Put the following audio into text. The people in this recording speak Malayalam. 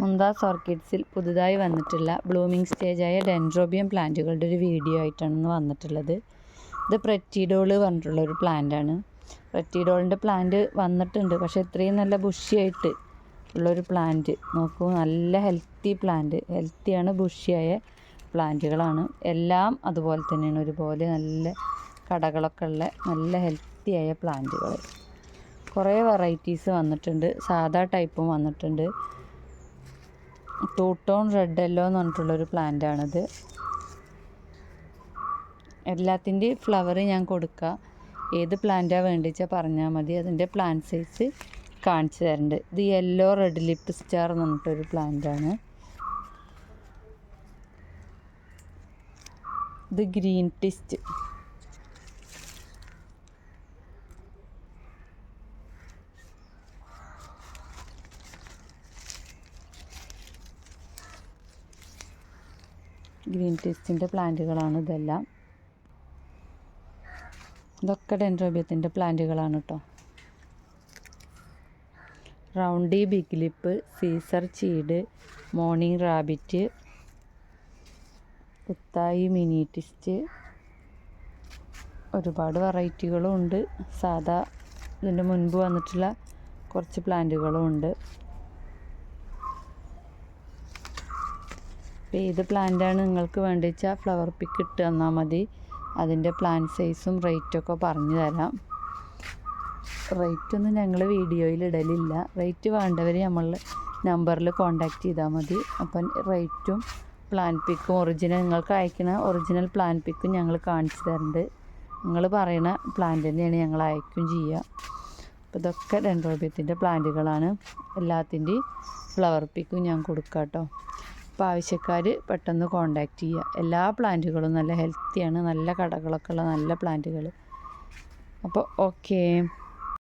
മുന്താസ് ഓർക്കിഡ്സിൽ പുതുതായി വന്നിട്ടുള്ള ബ്ലൂമിംഗ് സ്റ്റേജായ ഡെൻഡ്രോബിയം പ്ലാന്റുകളുടെ ഒരു വീഡിയോ ആയിട്ടാണ് ഇന്ന് വന്നിട്ടുള്ളത്. ഇത് പ്രറ്റിഡോൾ പറഞ്ഞിട്ടുള്ള ഒരു പ്ലാന്റാണ് പ്രറ്റിഡോളിന്റെ പ്ലാന്റ് വന്നിട്ടുണ്ട്. പക്ഷേ ഇത്രയും നല്ല ബുഷിയായിട്ട് ഉള്ളൊരു പ്ലാന്റ് നോക്കൂ. നല്ല ഹെൽത്തി പ്ലാന്റ് ഹെൽത്തിയാണ് ബുഷിയായ പ്ലാന്റുകളാണ് എല്ലാം അതുപോലെ തന്നെയാണ്. ഒരുപോലെ നല്ല കടകളൊക്കെ ഉള്ള നല്ല ഹെൽത്തിയായ പ്ലാന്റുകൾ കുറേ വെറൈറ്റീസ് വന്നിട്ടുണ്ട്. സാധാ ടൈപ്പും വന്നിട്ടുണ്ട്. ടൂ ടോൺ റെഡ് എല്ലോ എന്ന് പറഞ്ഞിട്ടുള്ളൊരു പ്ലാന്റാണിത് എല്ലാത്തിന്റെയും ഫ്ലവർ ഞാൻ കൊടുക്കുക ഏത് പ്ലാന്റാണ് വേണ്ടിച്ചാൽ പറഞ്ഞാൽ മതി. അതിന്റെ പ്ലാന്റ് സൈസ് കാണിച്ചു തരുന്നുണ്ട് ഇത് യെല്ലോ റെഡ് ലിപ്പ് സ്റ്റാർ എന്ന് പറഞ്ഞിട്ടൊരു പ്ലാന്റാണ് ഇത് ഗ്രീൻ ടിസ്റ്റ് ഗ്രീൻ ടീസിന്റെ പ്ലാന്റുകളാണ് ഇതെല്ലാം. ഇതൊക്കെ ഡെൻഡ്രോബിയത്തിന്റെ പ്ലാന്റുകളാണ് കേട്ടോ. റൗണ്ടി ബിഗ് ലിപ്പ് സീസർ ചീഡ് മോർണിംഗ് റാബിറ്റ് കുത്തായി മിനി ടിസ്റ്റ് ഒരുപാട് വെറൈറ്റികളും ഉണ്ട്. സാധാ ഇതിന്റെ മുൻപ് വന്നിട്ടുള്ള കുറച്ച് പ്ലാന്റുകളും ഉണ്ട്. അപ്പോൾ ഏത് പ്ലാന്റാണ് നിങ്ങൾക്ക് വേണ്ടി വെച്ചാൽ ഫ്ലവർ പിക്ക് ഇട്ട് തന്നാൽ മതി. അതിന്റെ പ്ലാൻ സൈസും റേറ്റൊക്കെ പറഞ്ഞു തരാം. റേറ്റൊന്നും ഞങ്ങൾ വീഡിയോയിൽ ഇടലില്ല. റേറ്റ് വേണ്ടവർ നമ്മൾ നമ്പറിൽ കോണ്ടാക്ട് ചെയ്താൽ മതി. അപ്പം റേറ്റും പ്ലാൻ പിക്കും ഒറിജിനൽ നിങ്ങൾക്ക് അയക്കുന്ന ഒറിജിനൽ പ്ലാൻ പിക്കും ഞങ്ങൾ കാണിച്ചു തരുന്നുണ്ട് നിങ്ങൾ പറയുന്ന പ്ലാന്റ് തന്നെയാണ് ഞങ്ങൾ അയക്കും ചെയ്യുക അപ്പോൾ ഇതൊക്കെ ഡെൻഡ്രോബിയത്തിന്റെ പ്ലാന്റുകളാണ് എല്ലാത്തിന്റെയും ഫ്ലവർ പിക്കും ഞാൻ കൊടുക്കാം കേട്ടോ അപ്പോൾ ആവശ്യക്കാർ പെട്ടെന്ന് കോണ്ടാക്റ്റ് ചെയ്യുക. എല്ലാ പ്ലാന്റുകളും നല്ല ഹെൽത്തിയാണ് നല്ല കടകളൊക്കെ ഉള്ള നല്ല പ്ലാന്റുകൾ അപ്പോൾ ഓക്കേ